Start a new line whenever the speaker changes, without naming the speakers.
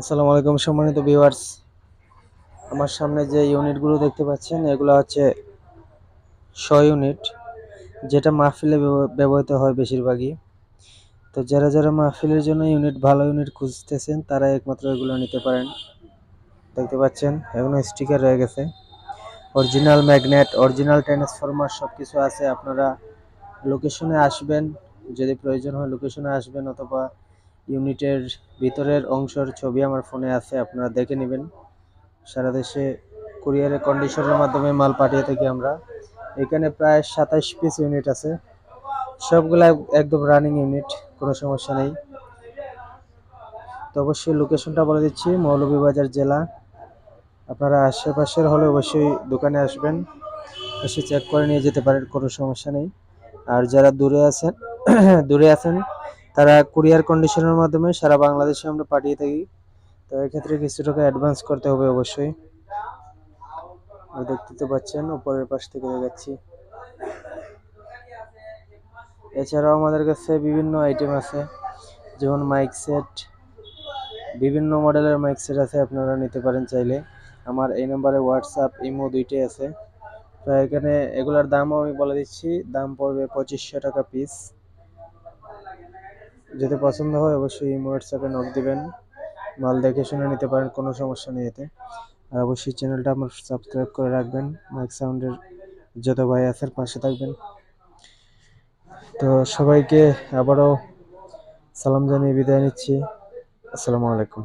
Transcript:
আসসালামু আলাইকুম, সম্মানিত ভিউয়ার্স আমার সামনে যে ইউনিটগুলো দেখতে পাচ্ছেন, এগুলো হচ্ছে শ ইউনিট, যেটা মাহফিলে ব্যবহৃত হয় বেশিরভাগই। তো যারা যারা মাহফিলের জন্য ইউনিট, ভালো ইউনিট খুঁজতেছেন, তারা একমাত্র এগুলো নিতে পারেন। দেখতে পাচ্ছেন, এখনও স্টিকার রয়ে গেছে। অরিজিনাল ম্যাগনেট অরিজিনাল ট্রান্সফরমার সব কিছু আছে। আপনারা লোকেশনে আসবেন, যদি প্রয়োজন হয় লোকেশনে আসবেন অথবা ইউনিটের ভিতরের অংশের ছবি আমার ফোনে আছে, আপনারা দেখে নেবেন। সারা দেশে কুরিয়ারের কন্ডিশনের মাধ্যমে মাল পাঠিয়ে থাকি আমরা। এখানে প্রায় সাতাইশ পিস ইউনিট আছে। সবগুলা একদম রানিং ইউনিট, কোনো সমস্যা নেই। তো অবশ্যই লোকেশনটা বলে দিচ্ছি, মৌলভীবাজার জেলা। আপনারা আশেপাশের হলে অবশ্যই দোকানে আসবেন। এসে চেক করে নিয়ে যেতে পারেন, কোনো সমস্যা নেই। আর যারা দূরে আছেন দূরে আছেন তারা কুরিয়ার কন্ডিশনের মাধ্যমে সারা বাংলাদেশে আমরা পাঠিয়ে থাকি। তো এক্ষেত্রে কিছু টাকা অ্যাডভান্স করতে হবে অবশ্যই। দেখতে তো পাচ্ছেন, উপরের পাশ থেকে দেখাচ্ছি। এছাড়াও আমাদের কাছে বিভিন্ন আইটেম আছে, যেমন মাইক সেট বিভিন্ন মডেলের মাইক সেট আছে, আপনারা নিতে পারেন চাইলে। আমার এই নম্বরে হোয়াটসঅ্যাপ ইমো দুইটাই আছে। তো এখানে এগুলার দামও আমি বলে দিচ্ছি, দাম পড়বে পঁচিশশো টাকা পিস যদি পছন্দ হয়, অবশ্যই হোয়াটসঅ্যাপে নক দিবেন। মাল দেখে শুনে নিতে পারেন, কোনো সমস্যা নেই এতে। আর অবশ্যই চ্যানেলটা আমার সাবস্ক্রাইব করে রাখবেন। মাইক সাউন্ডের যত ভাই আছেন পাশে থাকবেন। তো সবাইকে আবারও সালাম জানিয়ে বিদায় নিচ্ছি। আসসালামু আলাইকুম।